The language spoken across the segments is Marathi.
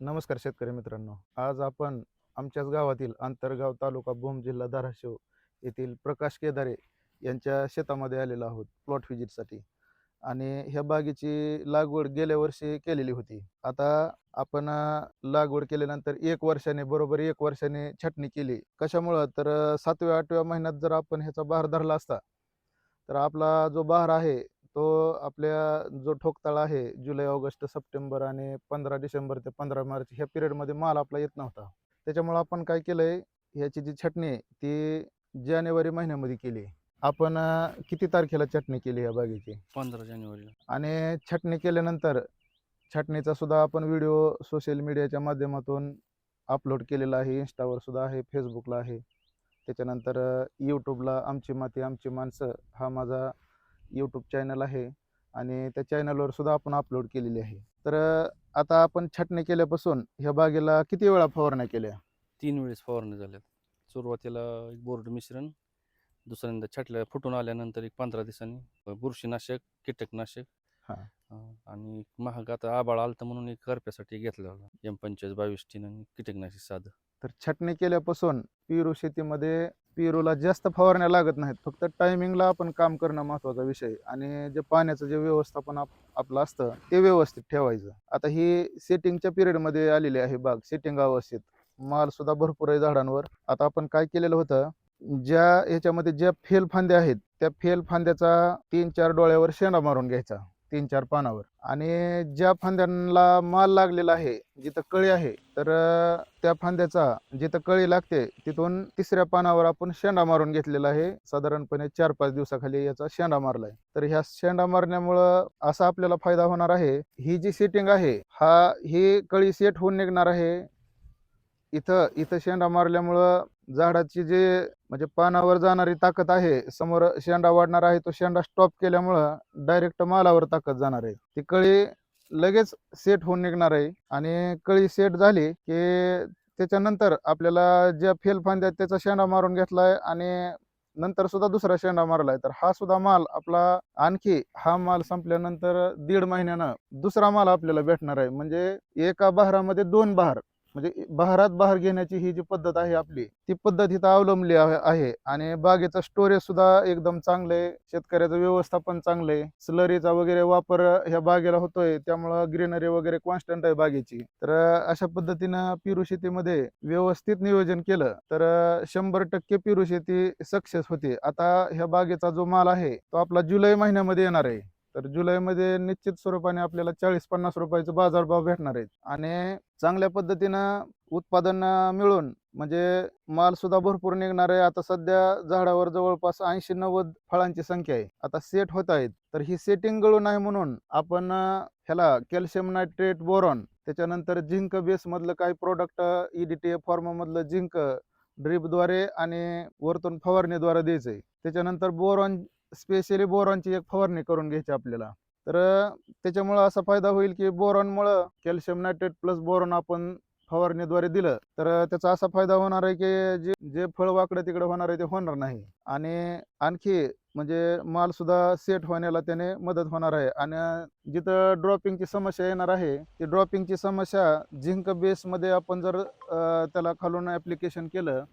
नमस्कार शेतकरी मित्रांनो. आज आपण आमच्याच गावातील आंतरगाव तालुका भूम जिल्हा धाराशिव येथील प्रकाश केदारे यांच्या शेतामध्ये आलेलो आहोत प्लॉट व्हिजिटसाठी आणि ह्या बागेची लागवड गेल्या वर्षी केलेली होती. आता आपण लागवड केल्यानंतर एक वर्षाने बरोबर एक वर्षाने छाटणी केली. कशामुळं? तर सातव्या आठव्या महिन्यात जर आपण ह्याचा बहार धरला असता तर आपला जो बहार आहे तो आपल्या जो ठोकताळ आहे जुलै ऑगस्ट सप्टेंबर आणि पंधरा डिसेंबर ते पंधरा मार्च ह्या पिरियडमध्ये माल आपला येत नव्हता. त्याच्यामुळं आपण काय केलंय ह्याची जी छटणी आहे ती जानेवारी महिन्यामध्ये केली आपण किती तारखेला चटणी केली या बागेची? पंधरा जानेवारीला. आणि छटणी केल्यानंतर छटणीचा सुद्धा आपण व्हिडिओ सोशल मीडियाच्या माध्यमातून अपलोड केलेला आहे. इंस्टावर सुद्धा आहे फेसबुकला आहे. त्याच्यानंतर यूट्यूबला आमची माती आमची माणसं हा माझा यूट्यूब चॅनल आहे आणि त्या चॅनलवर सुद्धा आपण अपलोड केलेली आहे. तर आता आपण छटणी केल्यापासून ह्या बागेला किती वेळा फवारण्या केल्या? तीन वेळेस फवारणी झाल्यात. सुरुवातीला एक बोर्ड मिश्रण दुसऱ्यांदा छाटल्या फुटून आल्यानंतर एक पंधरा दिवसांनी बुरशीनाशक कीटकनाशक हा. आणि महाग आता आबाळ आलतं म्हणून एक करप्यासाठी घेतला होता. एम पंचेचाळीस बावीस तीन आणि कीटकनाशक साधं. तर छटणी केल्यापासून पेरू शेतीमध्ये पेरूला जास्त फवारण्या लागत नाहीत. फक्त टायमिंगला आपण काम करणं महत्त्वाचा विषय आणि जे पाण्याचं जे व्यवस्थापन आप आपलं असतं ते व्यवस्थित ठेवायचं. आता ही सेटिंगच्या पिरियडमध्ये आलेली आहे बाग सेटिंग अवस्थेत. माल सुद्धा भरपूर आहे झाडांवर. आता आपण काय केलेलं होतं ज्या ह्याच्यामध्ये ज्या फेल फांद्या आहेत त्या फेल फांद्याचा तीन चार डोळ्यावर शेंडा मारून घ्यायचा. तीन चार पानावर. आणि ज्या फांद्यांना माल लागलेला आहे जिथं कळी आहे तर त्या फांद्याचा जिथं कळी लागते तिथून तिसऱ्या पानावर आपण शेंडा मारून घेतलेला आहे. साधारणपणे चार पाच दिवसाखाली याचा शेंडा मारलाय. तर ह्या शेंडा मारण्यामुळं असा आपल्याला फायदा होणार आहे. ही जी सेटिंग आहे हा ही कळी सेट होऊन निघणार आहे. इथं इथं शेंडा मारल्यामुळं झाडाची जे म्हणजे पानावर जाणारी ताकद आहे समोर शेंडा वाढणार आहे तो शेंडा स्टॉप केल्यामुळं डायरेक्ट मालावर ताकद जाणार आहे. ती कळी लगेच सेट होऊन निघणार आहे आणि कळी सेट झाली की त्याच्यानंतर आपल्याला ज्या फेल फांद्या त्याचा शेंडा मारून घेतलाय आणि नंतर सुद्धा दुसरा शेंडा मारलाय. तर हा सुद्धा माल आपला आणखी हा माल संपल्यानंतर दीड महिन्यानं दुसरा माल आपल्याला भेटणार आहे. म्हणजे एका बहारामध्ये दोन बहार म्हणजे बहारात बहार घेण्याची ही जी पद्धत आहे आपली ती पद्धत इथं अवलंबली आहे आणि बागेचं स्टोरेज सुद्धा एकदम चांगलं आहे शेतकऱ्याचं व्यवस्थापन चांगलं आहे स्लरीचा वगैरे वापर ह्या बागेला होतोय त्यामुळं ग्रीनरी वगैरे कॉन्स्टंट आहे बागेची. तर अशा पद्धतीनं पेरू शेतीमध्ये व्यवस्थित नियोजन केलं तर शंभर टक्के पेरू शेती सक्सेस होते. आता ह्या बागेचा जो माल आहे तो आपला जुलै महिन्यामध्ये येणार आहे. तर जुलैमध्ये निश्चित स्वरूपाने आपल्याला चाळीस पन्नास रुपयाचं बाजारभाव भेटणार आहेत आणि चांगल्या पद्धतीनं उत्पादन मिळून म्हणजे माल सुद्धा भरपूर निघणार आहे. आता सध्या झाडावर जवळपास ऐंशी नव्वद फळांची संख्या आहे. आता सेट होत आहेत. तर ही सेटिंग गळू आहे म्हणून आपण ह्याला कॅल्शियम नायट्रेट बोरॉन त्याच्यानंतर झिंक बेस मधलं काही प्रोडक्ट ईडीटी फॉर्म मधलं झिंक ड्रीपद्वारे आणि वरतून फवारणीद्वारे द्यायचंय. त्याच्यानंतर बोरॉन स्पेशली बोरॉनची एक फवारणी करून घ्यायची आपल्याला. तर त्याच्यामुळं असा फायदा होईल की बोरॉनमुळं कॅल्शियम नायट्रेट प्लस बोरॉन आपण फवारणीद्वारे दिलं तर त्याचा असा फायदा होणार आहे की जे जे फळ वाकडं तिकडं होणार आहे ते होणार नाही. आणि आणखी म्हणजे मालसुद्धा सेट होण्याला त्याने मदत होणार आहे. आणि जिथं ड्रॉपिंगची समस्या येणार आहे ती ड्रॉपिंगची समस्या झिंक बेसमध्ये आपण जर त्याला खालून ॲप्लिकेशन केलं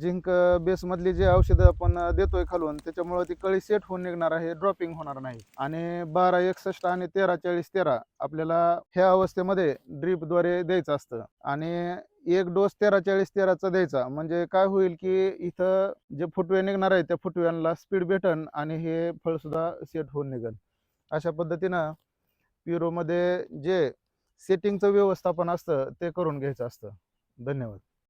झिंक बेसमधली जे औषधं आपण देतोय खालून त्याच्यामुळे ती कळी सेट होऊन निघणार आहे ड्रॉपिंग होणार नाही. आणि बारा एकसष्ट आणि तेरा चाळीस तेरा आपल्याला ह्या अवस्थेमध्ये ड्रीपद्वारे द्यायचं असतं. आणि एक डोस तेरा चाळीस तेराचा द्यायचा. म्हणजे काय होईल की इथं जे फुटवे निघणार आहे त्या फुटव्यांना स्पीड भेटन आणि हे फळ सुद्धा सेट होऊन निघेल अशा पद्धतीनं पिरोमध्ये जे सेटिंगचं व्यवस्थापन असतं ते करून घ्यायचं असतं. धन्यवाद.